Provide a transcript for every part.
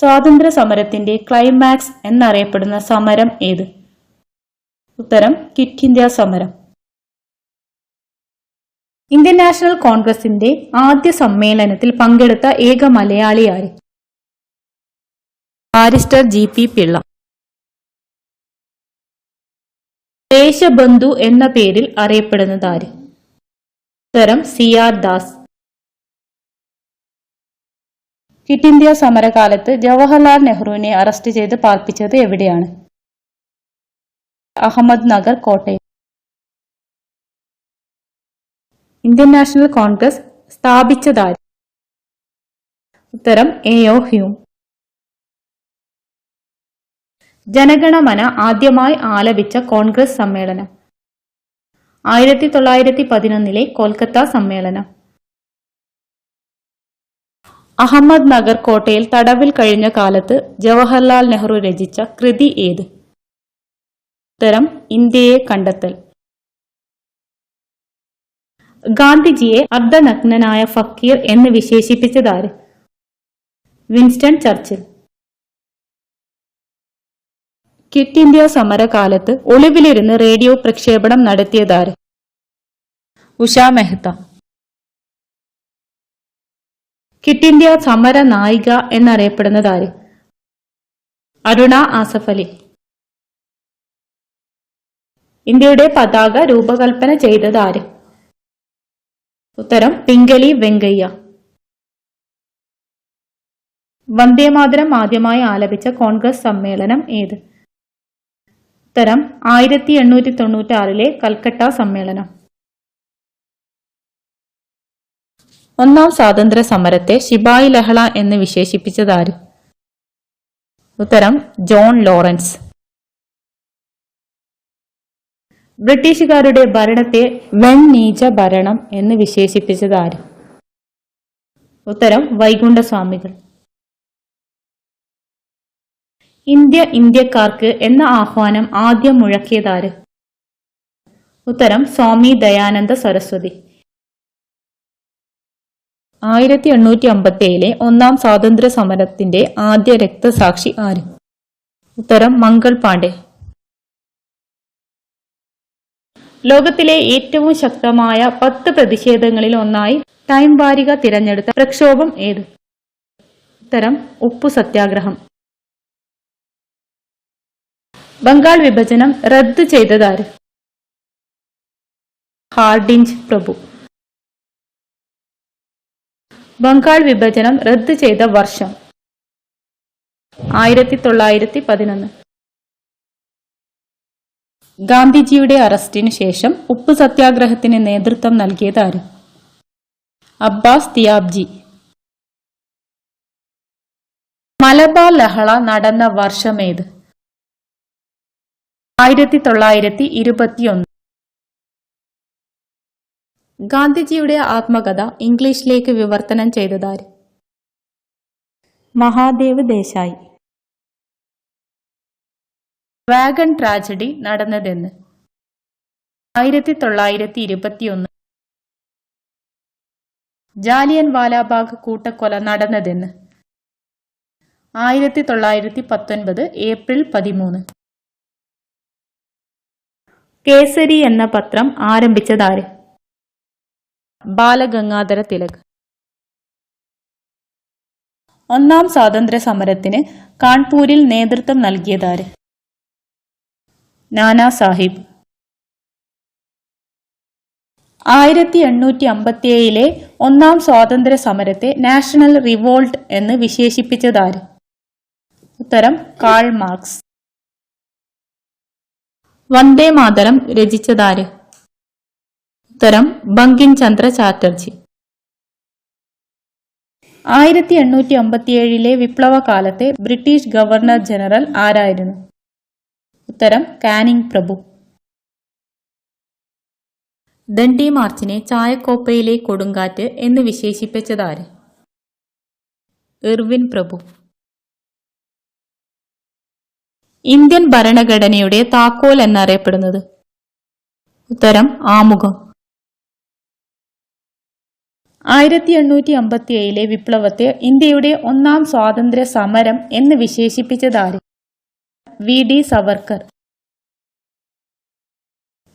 സ്വാതന്ത്ര്യ സമരത്തിന്റെ ക്ലൈമാക്സ് എന്നറിയപ്പെടുന്ന സമരം ഏത്? ഉത്തരം ക്വിറ്റ് ഇന്ത്യ സമരം. ഇന്ത്യൻ നാഷണൽ കോൺഗ്രസിന്റെ ആദ്യ സമ്മേളനത്തിൽ പങ്കെടുത്ത ഏക മലയാളി ആര് barrister G P Pillai. Deshbandhu എന്ന പേരിൽ അറിയപ്പെടുന്നത് ആര് ഉത്തരം C R Das. Quit India സമരകാലത്ത് Jawaharlal നെഹ്റുവിനെ അറസ്റ്റ് ചെയ്ത് പാർപ്പിച്ചത് എവിടെയാണ്? അഹമ്മദ് നഗർ കോട്ടയം. ഇന്ത്യൻ നാഷണൽ കോൺഗ്രസ് സ്ഥാപിച്ചതാര്? ഉത്തരം എ. ഒ. ഹ്യൂം. ജനഗണമന ആദ്യമായി ആലപിച്ച കോൺഗ്രസ് സമ്മേളനം. ആയിരത്തി തൊള്ളായിരത്തി പതിനൊന്നിലെ കൊൽക്കത്ത സമ്മേളനം. അഹമ്മദ് നഗർ കോട്ടയിൽ തടവിൽ കഴിഞ്ഞ കാലത്ത് ജവഹർലാൽ നെഹ്റു രചിച്ച കൃതി ഏത്? ഉത്തരം ഇന്ത്യയെ കണ്ടെത്തൽ. ഗാന്ധിജിയെ അർദ്ധനഗ്നനായ ഫക്കീർ എന്ന് വിശേഷിപ്പിച്ചതാര്? Winston Churchill. ക്വിറ്റ് ഇന്ത്യ സമരകാലത്ത് ഒളിവിലിരുന്ന് റേഡിയോ പ്രക്ഷേപണം നടത്തിയതാര്? ഉഷാ മെഹ്ത്ത ക്വിറ്റ് ഇന്ത്യ സമര നായിക എന്നറിയപ്പെടുന്നത് ആര് അരുണ ആസഫ് അലി. ഇന്ത്യയുടെ പതാക രൂപകൽപ്പന ചെയ്തത് ആര് ഉത്തരം പിങ്കലി വെങ്കയ്യ. വന്ദേമാതരം ആദ്യമായി ആലപിച്ച കോൺഗ്രസ് സമ്മേളനം ഏത്? ഉത്തരം ആയിരത്തി എണ്ണൂറ്റി തൊണ്ണൂറ്റി ആറിലെ കൽക്കട്ട സമ്മേളനം. ഒന്നാം സ്വാതന്ത്ര്യ സമരത്തെ ശിബായി ലഹള എന്ന് വിശേഷിപ്പിച്ചതാര്? ഉത്തരം ജോൺ ലോറൻസ്. ബ്രിട്ടീഷുകാരുടെ ഭരണത്തെ വെണ്ണീച്ച ഭരണം എന്ന് വിശേഷിപ്പിച്ചതാര്? ഉത്തരം വൈകുണ്ഠസ്വാമികൾ. ഇന്ത്യ ഇന്ത്യക്കാർക്ക് എന്ന ആഹ്വാനം ആദ്യം മുഴക്കിയതാര്? ഉത്തരം സ്വാമി ദയാനന്ദ സരസ്വതി. ആയിരത്തി എണ്ണൂറ്റി അമ്പത്തി ഏഴിലെ ഒന്നാം സ്വാതന്ത്ര്യ സമരത്തിന്റെ ആദ്യ രക്തസാക്ഷി ആര്? ഉത്തരം മംഗൾ പാണ്ഡെ. ലോകത്തിലെ ഏറ്റവും ശക്തമായ പത്ത് പ്രതിഷേധങ്ങളിൽ ഒന്നായി ടൈം വാരിക തിരഞ്ഞെടുത്ത പ്രക്ഷോഭം ഏത്? ഉത്തരം ഉപ്പു സത്യാഗ്രഹം. ബംഗാൾ വിഭജനം റദ്ദു ചെയ്തതാര് ഹാർഡിഞ്ച് പ്രഭു. ബംഗാൾ വിഭജനം റദ്ദു ചെയ്ത വർഷം. ആയിരത്തി തൊള്ളായിരത്തി പതിനൊന്ന് ഗാന്ധിജിയുടെ അറസ്റ്റിന് ശേഷം ഉപ്പ് സത്യാഗ്രഹത്തിന് നേതൃത്വം നൽകിയത് നൽകിയതാര്? അബ്ബാസ് തിയാബ്ജി മലബാർ ലഹള നടന്ന വർഷമേത് ആയിരത്തി തൊള്ളായിരത്തി ഇരുപത്തിയൊന്ന് ഗാന്ധിജിയുടെ ആത്മകഥ ഇംഗ്ലീഷിലേക്ക് വിവർത്തനം ചെയ്തതാര്? മഹാദേവ് ദേശായി. വാഗൺ ട്രാജഡി നടന്നതെന്ന്. ആയിരത്തി തൊള്ളായിരത്തി ഇരുപത്തിയൊന്ന് ജാലിയൻ വാലാബാഗ് കൂട്ടക്കൊല നടന്നതെന്ന്. ആയിരത്തി തൊള്ളായിരത്തി പത്തൊൻപത് ഏപ്രിൽ പതിമൂന്ന്. കേസരി എന്ന പത്രം ആരംഭിച്ചതാര്? ബാലഗംഗാധര തിലക്. ഒന്നാം സ്വാതന്ത്ര്യ സമരത്തിന് കാൺപൂരിൽ നേതൃത്വം നൽകിയതാര്? നാനാ സാഹിബ്. ആയിരത്തി എണ്ണൂറ്റി അമ്പത്തിയേഴിലെ ഒന്നാം സ്വാതന്ത്ര്യ സമരത്തെ നാഷണൽ റിവോൾട്ട് എന്ന് വിശേഷിപ്പിച്ചതാര്? ഉത്തരം കാൾ മാർക്സ്. വന്ദേ മാതരം രചിച്ചതാര്? ഉത്തരം ബങ്കിം ചന്ദ്ര ചാറ്റർജി. ആയിരത്തി എണ്ണൂറ്റി അമ്പത്തിയേഴിലെ വിപ്ലവകാലത്തെ ബ്രിട്ടീഷ് ഗവർണർ ജനറൽ ആരായിരുന്നു? ഉത്തരം കാനിങ് പ്രഭു. ദണ്ഡി മാർച്ചിനെ ചായക്കോപ്പയിലെ കൊടുങ്കാറ്റ് എന്ന് വിശേഷിപ്പിച്ചതാര്? ഇർവിൻ പ്രഭു. ഇന്ത്യൻ ഭരണഘടനയുടെ താക്കോൽ എന്നറിയപ്പെടുന്നത്? ഉത്തരം ആമുഖം. ആയിരത്തി എണ്ണൂറ്റി അമ്പത്തി ഏഴിലെ വിപ്ലവത്തെ ഇന്ത്യയുടെ ഒന്നാം സ്വാതന്ത്ര്യ സമരം എന്ന് വിശേഷിപ്പിച്ചതാര്? വി. ഡി. സവർക്കർ.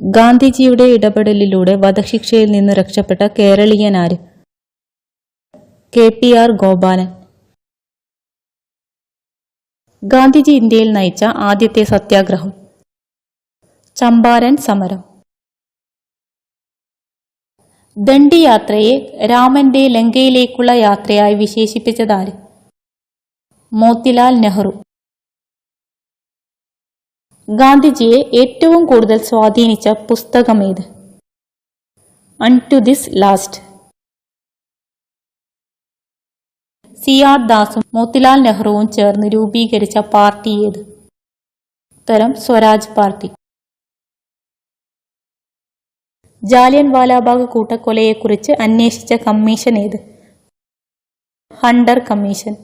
ഗാന്ധിജിയുടെ ഇടപെടലിലൂടെ വധശിക്ഷയിൽ നിന്ന് രക്ഷപ്പെട്ട കേരളീയനാര്? K. P. R. Gopalan. Gandhiji ഇന്ത്യയിൽ നയിച്ച ആദ്യത്തെ സത്യാഗ്രഹം. ചമ്പാരൻ സമരം. ദണ്ഡി യാത്രയെ രാമന്റെ ലങ്കയിലേക്കുള്ള യാത്രയായി വിശേഷിപ്പിച്ചതാര്? മോത്തിലാൽ നെഹ്റു. ഗാന്ധിജിയെ ഏറ്റവും കൂടുതൽ സ്വാധീനിച്ച പുസ്തകമേത്? Unto this last C R ദാസും Motilal നെഹ്റുവും ചേർന്ന് രൂപീകരിച്ച പാർട്ടി ഏത്? ഉത്തരം സ്വരാജ് പാർട്ടി. ജാലിയൻ വാലാബാഗ് കൂട്ടക്കൊലയെക്കുറിച്ച് അന്വേഷിച്ച കമ്മീഷൻ ഏത്? Hunter commission.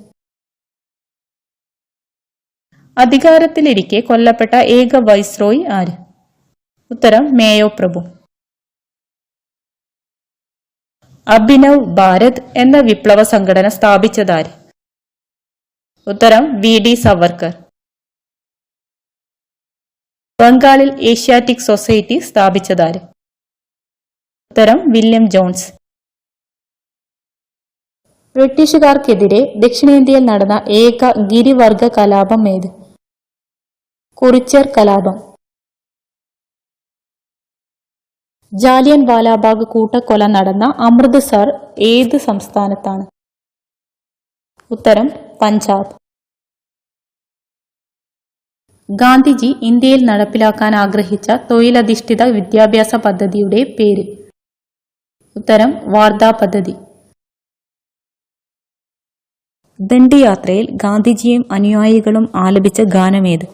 അധികാരത്തിലിരിക്കെ കൊല്ലപ്പെട്ട ഏക വൈസ്രോയി ആര്? ഉത്തരം മേയോ പ്രഭു. അഭിനവ് ഭാരത് എന്ന വിപ്ലവ സംഘടന സ്ഥാപിച്ചതാര്? ഉത്തരം വി ഡി സവർക്കർ. ബംഗാളിൽ ഏഷ്യാറ്റിക് സൊസൈറ്റി സ്ഥാപിച്ചതാര്? ഉത്തരം വില്യം ജോൺസ്. ബ്രിട്ടീഷുകാർക്കെതിരെ ദക്ഷിണേന്ത്യയിൽ നടന്ന ഏക ഗിരിവർഗ കലാപം ഏത്? കുറിച്യർ കലാപം. ജാലിയൻ വാലാബാഗ് കൂട്ടക്കൊല നടന്ന അമൃത്സർ ഏത് സംസ്ഥാനത്താണ്? ഉത്തരം പഞ്ചാബ്. ഗാന്ധിജി ഇന്ത്യയിൽ നടപ്പിലാക്കാൻ ആഗ്രഹിച്ച തൊഴിലധിഷ്ഠിത വിദ്യാഭ്യാസ പദ്ധതിയുടെ പേര്. ഉത്തരം വാർധാ പദ്ധതി. ദണ്ഡിയാത്രയിൽ ഗാന്ധിജിയും അനുയായികളും ആലപിച്ച ഗാനമേത്.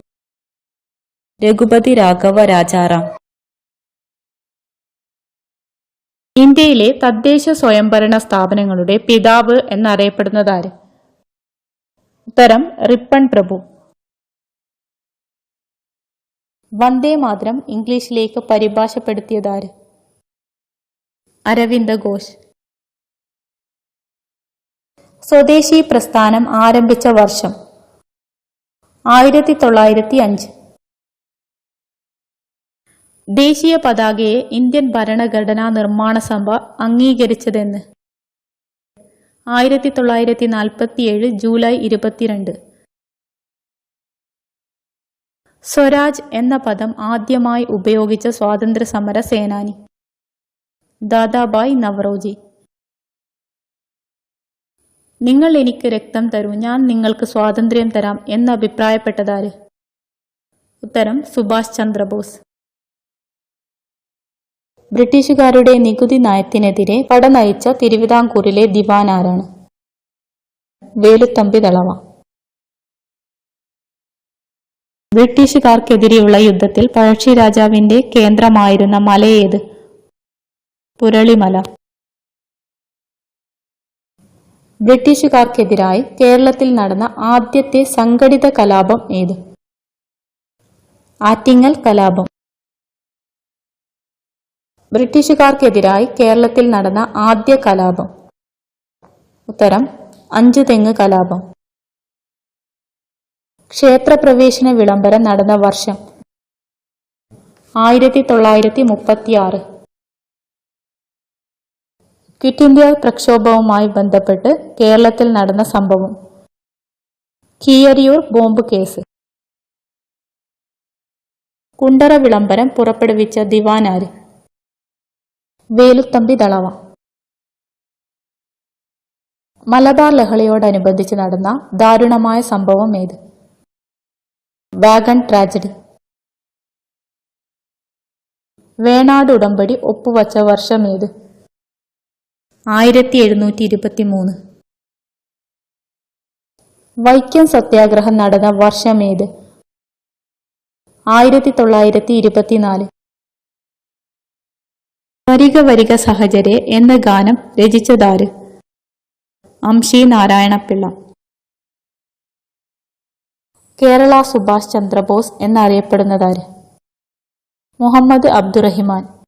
രഘുപതി രാഘവ രാജാറാം ഇന്ത്യയിലെ തദ്ദേശ സ്വയംഭരണ സ്ഥാപനങ്ങളുടെ പിതാവ് എന്നറിയപ്പെടുന്നതാര്? ഉത്തരം റിപ്പൺ പ്രഭു. വന്ദേ മാതരം ഇംഗ്ലീഷിലേക്ക് പരിഭാഷപ്പെടുത്തിയതാര്? അരവിന്ദ ഘോഷ്. സ്വദേശി പ്രസ്ഥാനം ആരംഭിച്ച വർഷം ആയിരത്തി തൊള്ളായിരത്തി അഞ്ച് ദേശീയ പതാകയെ ഇന്ത്യൻ ഭരണഘടനാ നിർമ്മാണ സഭ അംഗീകരിച്ചതെന്ന് ആയിരത്തി തൊള്ളായിരത്തി നാൽപ്പത്തിയേഴ് ജൂലൈ ഇരുപത്തിരണ്ട്. സ്വരാജ് എന്ന പദം ആദ്യമായി ഉപയോഗിച്ച സ്വാതന്ത്ര്യ സമര സേനാനി. ദാദാബായ് നവറോജി. നിങ്ങൾ എനിക്ക് രക്തം തരൂ ഞാൻ നിങ്ങൾക്ക് സ്വാതന്ത്ര്യം തരാം എന്ന് അഭിപ്രായപ്പെട്ടതാര്? ഉത്തരം സുഭാഷ് ചന്ദ്രബോസ്. ബ്രിട്ടീഷുകാരുടെ നികുതി നയത്തിനെതിരെ പട നയിച്ച തിരുവിതാംകൂറിലെ ദിവാൻ ആരാണ് വേലുത്തമ്പി തളവ ബ്രിട്ടീഷുകാർക്കെതിരെയുള്ള യുദ്ധത്തിൽ പഴശ്ശി രാജാവിന്റെ കേന്ദ്രമായിരുന്ന മലയേത് പുരളിമല. ബ്രിട്ടീഷുകാർക്കെതിരായി കേരളത്തിൽ നടന്ന ആദ്യത്തെ സംഘടിത കലാപം ഏത്? ആറ്റിങ്ങൽ കലാപം. ബ്രിട്ടീഷുകാർക്കെതിരായി കേരളത്തിൽ നടന്ന ആദ്യ കലാപം. ഉത്തരം അഞ്ചു തെങ്ങ് കലാപം. ക്ഷേത്രപ്രവേശന വിളംബരം നടന്ന വർഷം ആയിരത്തി തൊള്ളായിരത്തി മുപ്പത്തി ആറ് ക്വിറ്റ് ഇന്ത്യ പ്രക്ഷോഭവുമായി ബന്ധപ്പെട്ട് കേരളത്തിൽ നടന്ന സംഭവം. കീയരിയൂർ ബോംബ് കേസ്. കുണ്ടറ വിളംബരം പുറപ്പെടുവിച്ച ദിവാനാര് വേലുത്തമ്പി ദളവ. മലബാർ ലഹളയോടനുബന്ധിച്ച് നടന്ന ദാരുണമായ സംഭവം ഏത്? Wagon tragedy. വേണാട് ഉടമ്പടി ഒപ്പുവച്ച വർഷം ഏത്? ആയിരത്തി എഴുന്നൂറ്റി ഇരുപത്തി മൂന്ന് വൈക്കം സത്യാഗ്രഹം നടന്ന വർഷം ഏത്? ആയിരത്തി തൊള്ളായിരത്തി ഇരുപത്തിനാല് വരിക വരിക സഹചരെ എന്ന ഗാനം രചിച്ചതാര്? അംശി നാരായണപിള്ള. കേരള സുഭാഷ് ചന്ദ്രബോസ് എന്നറിയപ്പെടുന്നതാര്? മുഹമ്മദ് അബ്ദുറഹിമാൻ.